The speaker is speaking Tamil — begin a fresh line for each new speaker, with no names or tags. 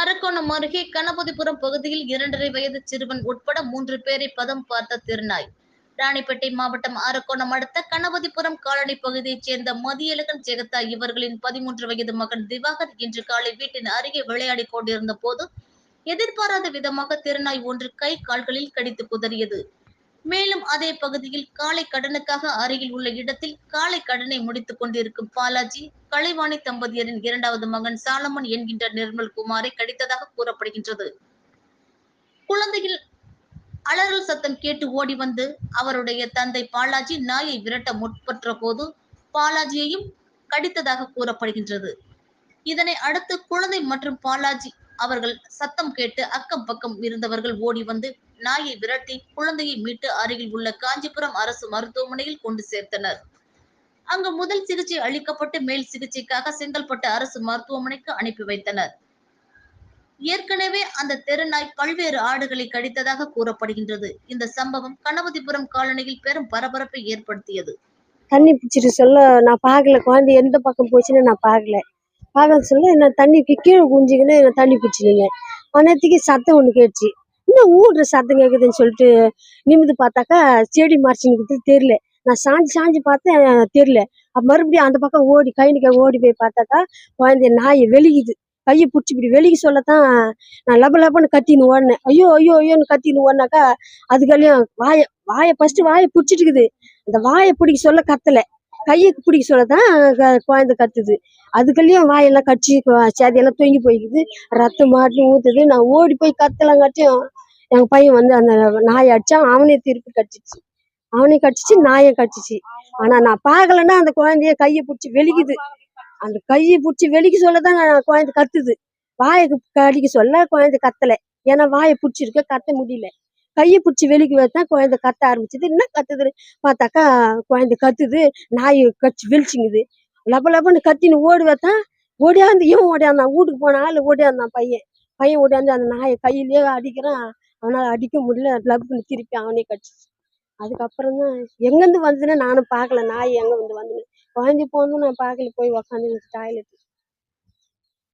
அரக்கோணம் அருகே கணபதிபுரம் பகுதியில் இரண்டரை வயது சிறுவன் உட்பட மூன்று பேரை பதம் பார்த்த திருநாய். ராணிப்பேட்டை மாவட்டம் அரக்கோணம் அடுத்த கணபதிபுரம் காலனி பகுதியைச் சேர்ந்த மதியழகன் ஜெகத்தா இவர்களின் பதிமூன்று வயது மகன் திவாகர் இன்று காலை வீட்டின் அருகே விளையாடிக் கொண்டிருந்த போது எதிர்பாராத விதமாக திருநாய் ஒன்று கை கால்களில் கடித்து குதறியது. மேலும் அதே பகுதியில் காலை கடனுக்காக அருகில் உள்ள இடத்தில் காலை கடனை முடித்துக் கொண்டிருக்கும் பாலாஜி கலைவாணி தம்பதியரின் இரண்டாவது மகன் சாலமன் என்கின்ற நிர்மல் குமாரை கடித்ததாக கூறப்படுகின்றது. குழந்தையில் அலறல் சத்தம் கேட்டு ஓடி வந்து அவருடைய தந்தை பாலாஜி நாயை விரட்ட முற்பற்ற போது பாலாஜியையும் கடித்ததாக கூறப்படுகின்றது. இதனை அடுத்து குழந்தை மற்றும் பாலாஜி அவர்கள் சத்தம் கேட்டு அக்கம் பக்கம் இருந்தவர்கள் ஓடி வந்து நாயை விரட்டி குழந்தையை மீட்டு அருகில் உள்ள காஞ்சிபுரம் அரசு மருத்துவமனையில் கொண்டு சேர்த்தனர். அங்கு முதல் சிகிச்சை அளிக்கப்பட்டு மேல் சிகிச்சைக்காக செங்கல்பட்டு அரசு மருத்துவமனைக்கு அனுப்பி வைத்தனர். ஏற்கனவே அந்த தெருநாய் பல்வேறு ஆடுகளை கடித்ததாக கூறப்படுகின்றது. இந்த சம்பவம் கணபதிபுரம் காலனியில் பெரும் பரபரப்பை ஏற்படுத்தியது.
தண்ணி பிடிச்சிட்டு சொல்ல நான் பார்க்கல. குழந்தை எந்த பக்கம் போச்சுன்னு நான் பார்க்கல. பார்க்க சொல்ல என்ன தண்ணிக்கு கீழே குஞ்சிக்கின்னு என்ன தண்ணி பிடிச்சிருந்தேன் அந்நேரத்துக்கு சத்தம் ஒன்று கேட்டுச்சு. என்ன ஊடுற சத்தம் கேட்குதுன்னு சொல்லிட்டு நிமிந்து பார்த்தாக்கா செடி மறைச்சின்னு தெரியல. நான் சாஞ்சு சாஞ்சு பார்த்தேன் தெரியல. மறுபடியும் அந்த பக்கம் ஓடி கைனிக்க ஓடி போய் பார்த்தாக்கா குழந்தைய நாயை வெளிக்குது கையை பிடிச்சி இப்படி வெளிக்க சொல்லத்தான் நான் லப லபன்னு கத்தின்னு ஓடினேன். ஐயோ ஐயோ ஐயோன்னு கத்தின்னு ஓடினாக்கா அதுக்கெல்லாம் வாயை வாயை ஃபஸ்ட்டு வாயை பிடிச்சிட்டு இருக்குது. அந்த வாயை பிடிக்க சொல்ல கத்தல. கையை பிடிக்க சொல்ல தான் க- குழந்தை கத்துது. அதுக்குள்ளேயும் வாயெல்லாம் கடிச்சு சேதையெல்லாம் தூங்கி தொங்கி போய்க்குது. ரத்தம் மாட்டி ஊத்துது. நான் ஓடி போய் கத்தலாம் கட்டியும் என் பையன் வந்து அந்த நாயை அடிச்சான் அவனே திருப்பி கடிச்சிச்சு அவனே கடிச்சிச்சு நாயை கடிச்சிச்சு. ஆனா நான் பார்க்கலன்னா அந்த குழந்தைய கையை பிடிச்சி வெளிக்குது அந்த கையை பிடிச்சி வெளிக்க சொல்ல தான் நான் குழந்தை கத்துது. வாயை கடிக்க சொல்ல குழந்தை கத்தல. ஏன்னா வாயை பிடிச்சிருக்க கத்த முடியல. கையை பிடிச்சி வெளிக்கு வைத்தான் குழந்தை கத்த ஆரம்பிச்சது. என்ன கத்துதுன்னு பார்த்தாக்கா குழந்தை கத்துது நாய் கடிச்சு வெளிச்சிங்குது லப லபன்னு கத்தின்னு ஓடி வைத்தான் ஓடியாந்து இவன் ஓடியாந்தான். வீட்டுக்கு போன ஆள் ஓடியாந்தான் பையன். பையன் ஓடியாந்து அந்த நாயை கையிலேயே அடிக்கிறான். அவனால் அடிக்க முடியல. லப்புன்னு திருப்பி அவனே கடிச்சிச்சு அதுக்கப்புறம் தான் எங்கேருந்து வந்ததுன்னு நானும் பார்க்கல. நாய் எங்கே வந்து வந்து குழந்தை பிறந்தும் நான் பார்க்கல. போய் உக்காந்து டாய்லெட்